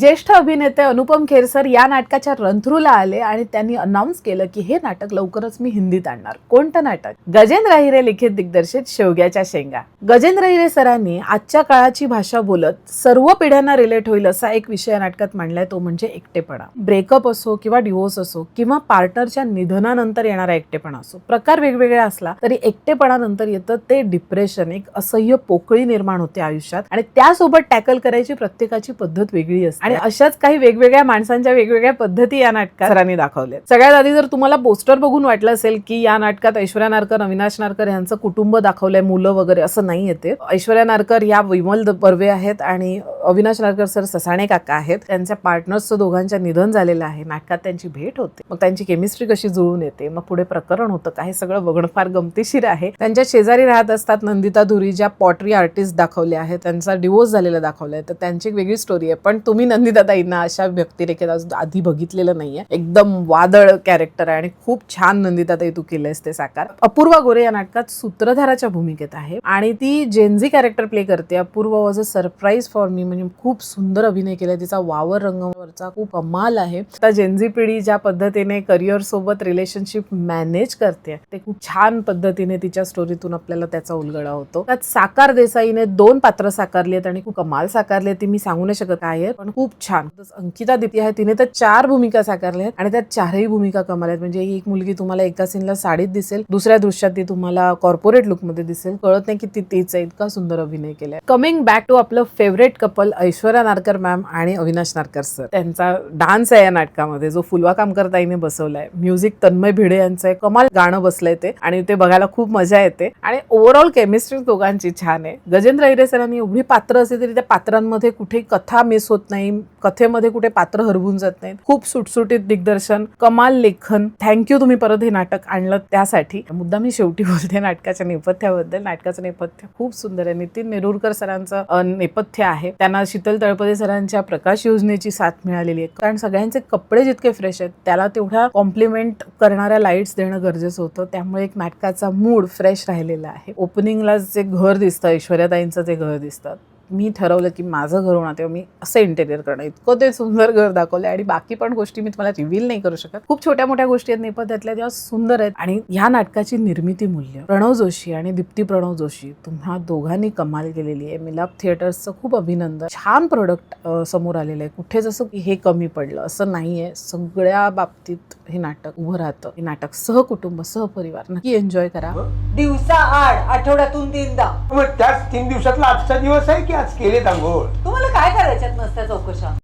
ज्येष्ठ अभिनेते अनुपम खेर सर या नाटकाच्या रंथरूला आले आणि त्यांनी अनाऊन्स केलं की हे नाटक लवकरच मी हिंदीत आणणार. कोणतं नाटक? गजेंद्र हिरे लिखित दिग्दर्शित शेवग्याच्या शेंगा. गजेंद्र हिरे सरांनी आजच्या काळाची भाषा बोलत सर्व पिढ्यांना रिलेट होईल असा एक विषय नाटकात मांडलाय तो म्हणजे एकटेपणा. ब्रेकअप असो किंवा डिवोर्स असो किंवा पार्टनरच्या निधनानंतर येणारा एकटेपणा असो प्रकार वेगवेगळा असला तरी एकटेपणानंतर येतं ते डिप्रेशन एक असह्य पोकळी निर्माण होते आयुष्यात आणि त्यासोबत टॅकल करायची प्रत्येकाची पद्धत वेगळी असते. आणि अशाच काही वेगवेगळ्या माणसांच्या वेगवेगळ्या पद्धती या नाटकात सरांनी दाखवल्या सगळ्यात आधी जर तुम्हाला पोस्टर बघून वाटलं असेल की या नाटकात ऐश्वर्या नारकर अविनाश नारकर यांचं कुटुंब दाखवलंय मुलं वगैरे असं नाही येते. ऐश्वर्या नारकर या विमल द- बर्वे आहेत आणि अविनाश नारकर सर ससाणे काका आहेत. त्यांच्या पार्टनर्सचं दोघांच्या निधन झालेलं आहे. नाटकात त्यांची भेट होते. मग त्यांची केमिस्ट्री कशी जुळून येते? मग पुढे प्रकरण होतं का? हे सगळं बघणं फार गमतीशीर आहे. त्यांच्या शेजारी राहत असतात नंदिता धुरी ज्या पॉटरी आर्टिस्ट दाखवल्या आहेत. त्यांचा डिवोर्स झालेला दाखवलाय तर त्यांची एक वेगळी स्टोरी आहे. पण तुम्ही नंदिताताईंना अशा व्यक्तिरेखेत आधी बघितलेलं नाहीये. एकदम वादळ कॅरेक्टर आहे आणि खूप छान नंदिताताई तू केलंयस ते साकार. अपूर्वा गोरे या नाटकात सूत्रधाराच्या भूमिकेत आहे. आणि ती जेनझी कॅरेक्टर प्ले करते. Apurva was a surprise for me म्हणजे खूप सुंदर अभिनय केलाय. तिचा वावर रंगावरचा खूप कमाल आहे. आता जेनझी पिढी ज्या पद्धतीने करिअर सोबत रिलेशनशिप मॅनेज करते ते खूप छान पद्धतीने तिच्या स्टोरीतून आपल्याला त्याचा उलगडा होतो. त्यात साकार देसाईने दोन पात्र साकारली आहेत आणि खूप कमाल साकारली ती मी सांगू नाही शकत आहे पण खूप छान. अंकिता दिप्ती आहे तिने तर चार भूमिका साकारल्या आहेत आणि त्यात चारही भूमिका कमाल आहेत. म्हणजे ही एक मुलगी तुम्हाला एका सीनला साडीत दिसेल दुसऱ्या दृश्यात ती तुम्हाला कॉर्पोरेट लुकमध्ये दिसेल. कळत नाही की ती तिचा इतका सुंदर अभिनय केलाय. कमिंग बॅक टू आपलं favourite couple Aishwarya Narkar ma'am आणि अविनाश नारकर सर त्यांचा डान्स आहे या नाटकामध्ये जो फुलवा कामकर ताईने बसवलाय. म्युझिक तन्मय भिडे यांचं आहे. कमाल गाणं बसलंय ते आणि ते बघायला खूप मजा येते. आणि ओव्हरऑल केमिस्ट्री दोघांची छान आहे. गजेंद्र हिरे सरांनी एवढी पात्र असली तरी त्या पात्रांमध्ये कुठे कथा मिस होत नाही कथेमध्ये कुठे पात्र हरवून जात नाहीत. खूप सुटसुटीत दिग्दर्शन कमाल लेखन. थँक्यू तुम्ही परत हे नाटक आणलं त्यासाठी. मुद्दा मी शेवटी बोलते नाटकाच्या नेपथ्याबद्दल. नाटकाचं नेपथ्य खूप सुंदर आहे. नितीन नेरुरकर सरांचं नेपथ्य आहे. त्या त्यांना शीतल तळपदे सरांच्या प्रकाश योजनेची साथ मिळालेली आहे. कारण सगळ्यांचे कपडे जितके फ्रेश आहेत त्याला तेवढ्या कॉम्प्लिमेंट करणाऱ्या लाईट्स देणं गरजेचं होतं. त्यामुळे एक नाटकाचा मूड फ्रेश राहिलेला आहे. ओपनिंगला जे घर दिसतं ऐश्वर्याताईंचं जे घर दिसतं मी ठरवलं की माझं घर होणार तेव्हा मी असं इंटेरियर करणं. इतकं ते सुंदर घर दाखवलं आणि बाकी पण गोष्टी मी तुम्हाला रिव्हील नाही करू शकत. खूप छोट्या मोठ्या गोष्टी आहेत नेपथ्यातल्या तेव्हा सुंदर आहेत. आणि ह्या नाटकाची निर्मिती मूल्य. प्रणव जोशी आणि दीप्ती प्रणव जोशी तुम्हा दोघांनी कमाल केलेली आहे. मिलाप थिएटर्सचं खूप अभिनंदन. छान प्रोडक्ट समोर आलेलं आहे. कुठे जसं की हे कमी पडलं असं नाहीये. सगळ्या बाबतीत हे नाटक उभं राहतं. हे नाटक सहकुटुंब सहपरिवार. नक्की एन्जॉय करा. दिवसा आड आठवड्यातून तीनदा. मग त्याच तीन दिवसातला आजचा दिवस आहे की आज केले आंघोळ. तुम्हाला काय करायच्यात नसत्या चौकशा?